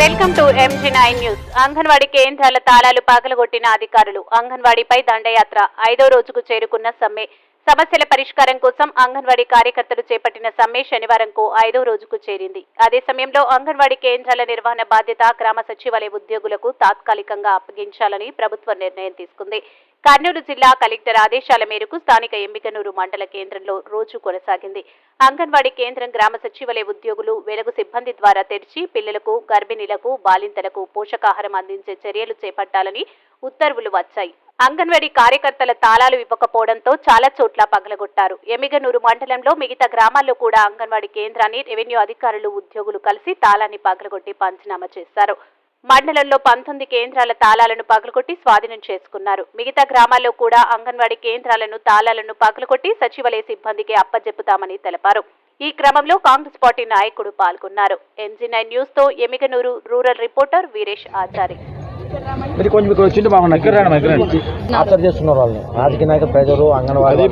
Welcome to MG nine news anganwadi కేంద్రాల తాళాలు పగలగొట్టిన అధికారులు అంగన్వాడీపై దండయాత్ర. ఐదో రోజుకు చేరుకున్న సమ్మె సమస్యల పరిష్కారం కోసం అంగన్వాడీ కార్యకర్తలు చేపట్టిన సమ్మె శనివారంకు ఐదో రోజుకు చేరింది. అదే సమయంలో అంగన్వాడీ కేంద్రాల నిర్వహణ బాధ్యత గ్రామ సచివాలయ ఉద్యోగులకు తాత్కాలికంగా అప్పగించాలని ప్రభుత్వం నిర్ణయం తీసుకుంది. కర్నూలు జిల్లా కలెక్టర్ ఆదేశాల మేరకు స్థానిక ఎంబికనూరు మండల కేంద్రంలో రోజు కొనసాగింది. అంగన్వాడీ కేంద్రం గ్రామ సచివాలయ ఉద్యోగులు వెలుగు సిబ్బంది ద్వారా తెరిచి పిల్లలకు గర్భిణీలకు బాలింతలకు పోషకాహారం అందించే చర్యలు చేపట్టాలని ఉత్తర్వులు వచ్చాయి. అంగన్వాడీ కార్యకర్తల తాళాలు ఇవ్వకపోవడంతో చాలా చోట్ల పగలగొట్టారు. ఎమిగనూరు మండలంలో మిగతా గ్రామాల్లో కూడా అంగన్వాడీ కేంద్రాన్ని రెవెన్యూ అధికారులు ఉద్యోగులు కలిసి తాళాన్ని పగలగొట్టి పంచనామా చేశారు. మండలంలో పంతొమ్మిది కేంద్రాల తాళాలను పగలగొట్టి స్వాధీనం చేసుకున్నారు. మిగతా గ్రామాల్లో కూడా అంగన్వాడీ కేంద్రాలను తాళాలను పగలగొట్టి సచివాలయ సిబ్బందికి అప్పజెప్పుతామని తెలిపారు. ఈ క్రమంలో కాంగ్రెస్ పార్టీ నాయకుడు పాల్గొన్నారు. ఎంజీ నైన్ న్యూస్తో ఎమిగనూరు రూరల్ రిపోర్టర్ వీరేష్ ఆచారి. మీరు కొంచెం ఇక్కడ వచ్చింటే బాగున్నాయి ఇక్కడ రండి ఇక్కడ. ఆఫర్ చేస్తున్నారు వాళ్ళని. రాజకీయ నాయకులు ప్రజలు అంగన్వాడీ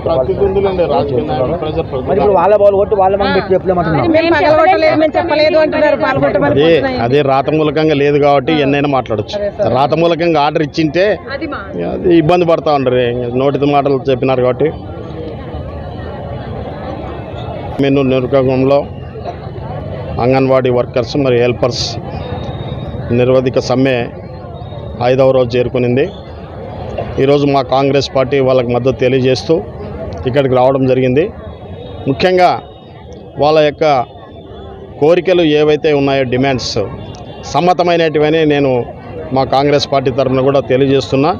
మరి ఇప్పుడు వాళ్ళ బాల్ కొట్టి వాళ్ళ మనం పెట్టి చెప్పలేమంటున్నాం మేము పగలగొట్టలేదు మేము చెప్పలేదు అంటున్నారు. పాల్గొట్టమని అదే అదే రాతమూలకంగా లేదు కాబట్టి ఎన్నైనా మాట్లాడచ్చు. రాతమూలకంగా ఆర్డర్ ఇచ్చింటే అది ఇబ్బంది పడతా ఉండరు. నోటితో మాటలు చెప్పినారు కాబట్టి. మెను నిరుపయోగంలో అంగన్వాడీ వర్కర్స్ మరియు హెల్పర్స్ నిర్వధిక సమ్మె ఐదవ రోజు చేరుకునింది. ఈరోజు మా కాంగ్రెస్ పార్టీ వాళ్ళకి మద్దతు తెలియజేస్తూ ఇక్కడికి రావడం జరిగింది. ముఖ్యంగా వాళ్ళ యొక్క కోరికలు ఏవైతే ఉన్నాయో డిమాండ్స్ సమ్మతమైనటివని నేను మా కాంగ్రెస్ పార్టీ తరఫున కూడా తెలియజేస్తున్నా.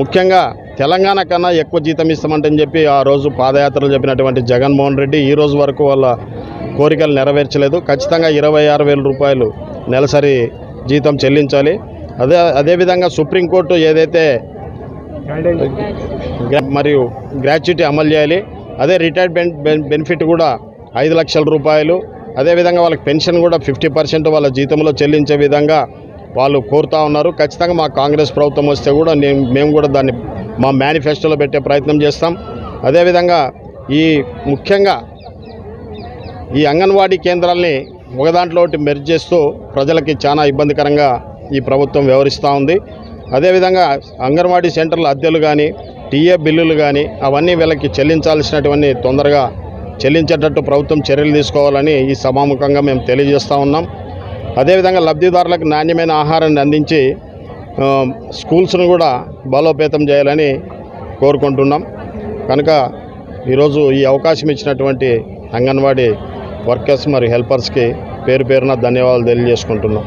ముఖ్యంగా తెలంగాణ కన్నా ఎక్కువ జీతం ఇస్తామంటని చెప్పి ఆ రోజు పాదయాత్రలు చెప్పినటువంటి జగన్మోహన్ రెడ్డి ఈ రోజు వరకు వాళ్ళ కోరికలు నెరవేర్చలేదు. ఖచ్చితంగా ఇరవై ఆరు వేల రూపాయలు నెలసరి జీతం చెల్లించాలి. అదే అదేవిధంగా సుప్రీంకోర్టు ఏదైతే మరియు గ్రాట్యుటీ అమలు చేయాలి అదే రిటైర్మెంట్ బెన్- బెనిఫిట్ కూడా ఐదు లక్షల రూపాయలు అదేవిధంగా వాళ్ళకి పెన్షన్ కూడా ఫిఫ్టీ పర్సెంట్ వాళ్ళ జీతంలో చెల్లించే విధంగా వాళ్ళు కోరుతా ఉన్నారు. ఖచ్చితంగా మా కాంగ్రెస్ ప్రభుత్వం వస్తే కూడా నేను మేము కూడా దాన్ని మా మేనిఫెస్టోలో పెట్టే ప్రయత్నం చేస్తాం. అదేవిధంగా ఈ ముఖ్యంగా ఈ అంగన్వాడీ కేంద్రాల్ని ఒకదాంట్లో ఒకటి మెర్జ్ చేస్తూ ప్రజలకి చాలా ఇబ్బందికరంగా ఈ ప్రభుత్వం వ్యవహరిస్తూ ఉంది. అదేవిధంగా అంగన్వాడీ సెంటర్ల అద్దెలు కానీ టీఏ బిల్లులు కానీ అవన్నీ వీళ్ళకి చెల్లించాల్సినటువంటి తొందరగా చెల్లించేటట్టు ప్రభుత్వం చర్యలు తీసుకోవాలని ఈ సభాముఖంగా మేము తెలియజేస్తూ ఉన్నాం. అదేవిధంగా లబ్ధిదారులకు నాణ్యమైన ఆహారాన్ని అందించి స్కూల్స్ను కూడా బలోపేతం చేయాలని కోరుకుంటున్నాం. కనుక ఈరోజు ఈ అవకాశం ఇచ్చినటువంటి అంగన్వాడీ వర్కర్స్ మరియు హెల్పర్స్కి పేరు పేరున ధన్యవాదాలు తెలియజేసుకుంటున్నాం.